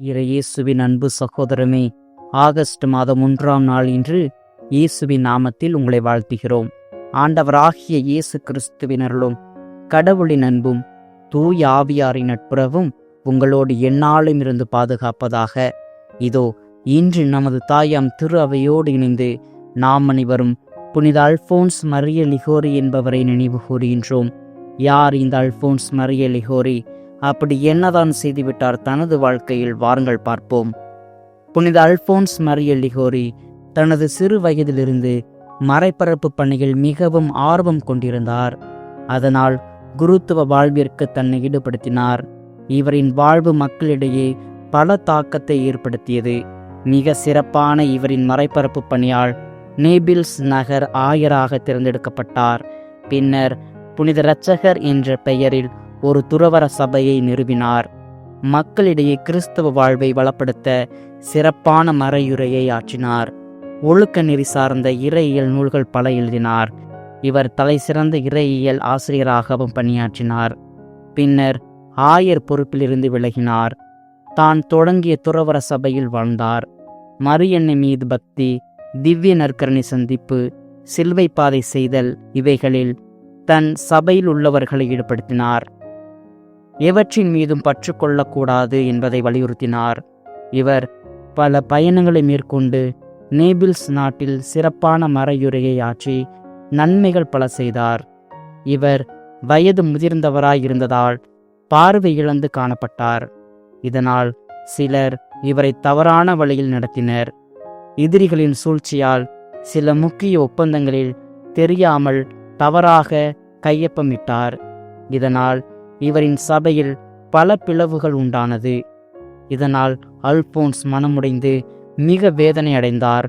இறையேசுவின் அன்பு சகோதரமே ஆகஸ்ட் மாதம் ஒன்றாம் நாள் இன்று இயேசுவின் நாமத்தில் உங்களை வாழ்த்துகிறோம். ஆண்டவராகிய இயேசு கிறிஸ்துவினர்களும் கடவுளின் அன்பும் தூய் ஆவியாரின் நட்புறவும் உங்களோடு எந்நாளும் இருந்து பாதுகாப்பதாக. இதோ இன்று நமது தாயாம் திரு அவையோடு இணைந்து நாம் அனைவரும் புனித அல்போன்ஸ் மரிய லிகோரி என்பவரை நினைவு கூறுகின்றோம். யார் இந்த அல்போன்ஸ் மரிய லிகோரி? அப்படி என்னதான் செய்துவிட்டார் தனது வாழ்க்கையில்? வாருங்கள் பார்ப்போம். புனித அல்போன்ஸ் மரிய லிகோரி தனது சிறு வயதிலிருந்து மறைப்பரப்பு பணியில் மிகவும் ஆர்வம் கொண்டிருந்தார். அதனால் குருத்துவ வாழ்விற்கு தன்னை ஈடுபடுத்தினார். இவரின் வாழ்வு மக்களிடையே பல தாக்கத்தை ஏற்படுத்தியது. மிக சிறப்பான இவரின் மறைப்பரப்பு பணியால் நேபில்ஸ் நகர் ஆயராக தேர்ந்தெடுக்கப்பட்டார். பின்னர் புனித இரட்சகர் என்ற பெயரில் ஒரு துறவர சபையை நிறுவினார். மக்களிடையே கிறிஸ்தவ வாழ்வை வளப்படுத்த சிறப்பான மறையுரையை ஆற்றினார். ஒழுக்க நெறி சார்ந்த இறையியல் நூல்கள் பல எழுதினார். இவர் தலைசிறந்த இறையியல் ஆசிரியராகவும் பணியாற்றினார். பின்னர் ஆயர் பொறுப்பிலிருந்து விலகினார். தான் தொடங்கிய துறவர சபையில் வாழ்ந்தார். மரியண்ணை மீது பக்தி திவ்ய நற்கரணி சந்திப்பு சிலுவை பாதை செய்தல் இவைகளில் தன் சபையில் உள்ளவர்களை ஈடுபடுத்தினார். எவற்றின் மீதும் பற்று கொள்ளக்கூடாது என்பதை வலியுறுத்தினார். இவர் பல பயணங்களை மேற்கொண்டு நேபிள்ஸ் நாட்டில் சிறப்பான மறையுரையை ஆற்றி நன்மைகள் பல செய்தார். இவர் வயது முதிர்ந்தவராய் இருந்ததால் பார்வை இழந்து காணப்பட்டார். இதனால் சிலர் இவரை தவறான வழியில் நடத்தினர். எதிரிகளின் சூழ்ச்சியால் சில முக்கிய ஒப்பந்தங்களில் தெரியாமல் தவறாக கையொப்பமிட்டார். இதனால் இவரின் சபையில் பல பிளவுகள் உண்டானது. இதனால் அல்போன்ஸ் மனமுடைந்து மிக வேதனை அடைந்தார்.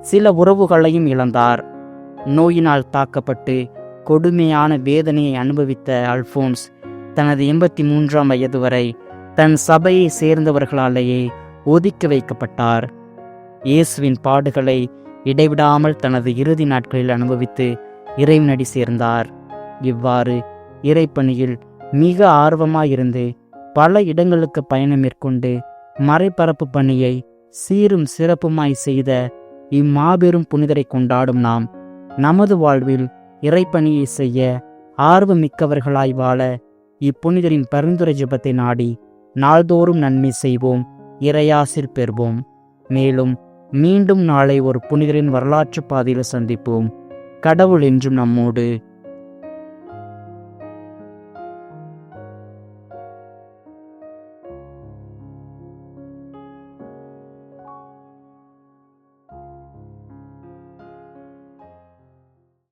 சில உறவுகளையும் இழந்தார். நோயினால் தாக்கப்பட்டு கொடுமையான வேதனையை அனுபவித்த அல்போன்ஸ் தனது எண்பத்தி மூன்றாம் வயது வரை தன் சபையை சேர்ந்தவர்களாலேயே ஒதுக்கி வைக்கப்பட்டார். இயேசுவின் பாடுகளை இடைவிடாமல் தனது இறுதி நாட்களில் அனுபவித்து இறைவனடி சேர்ந்தார். இவ்வாறு இறைப்பணியில் மிக ஆர்வமாயிருந்து பல இடங்களுக்கு பயணம் மேற்கொண்டு மறைபரப்பு பணியை சீரும் சிறப்புமாய் செய்த இம்மாபெரும் புனிதரை கொண்டாடும் நாம். நமது வாழ்வில் இறைப்பணியை செய்ய ஆர்வமிக்கவர்களாய் வாழ இப்புனிதரின் பரிந்துரை ஜபத்தை நாடி நாள்தோறும் நன்மை செய்வோம் இறையாசிர் பெறுவோம். மேலும் மீண்டும் நாளை ஒரு புனிதரின் வரலாற்று பாதையில் சந்திப்போம். கடவுள் என்றும் நம்மோடு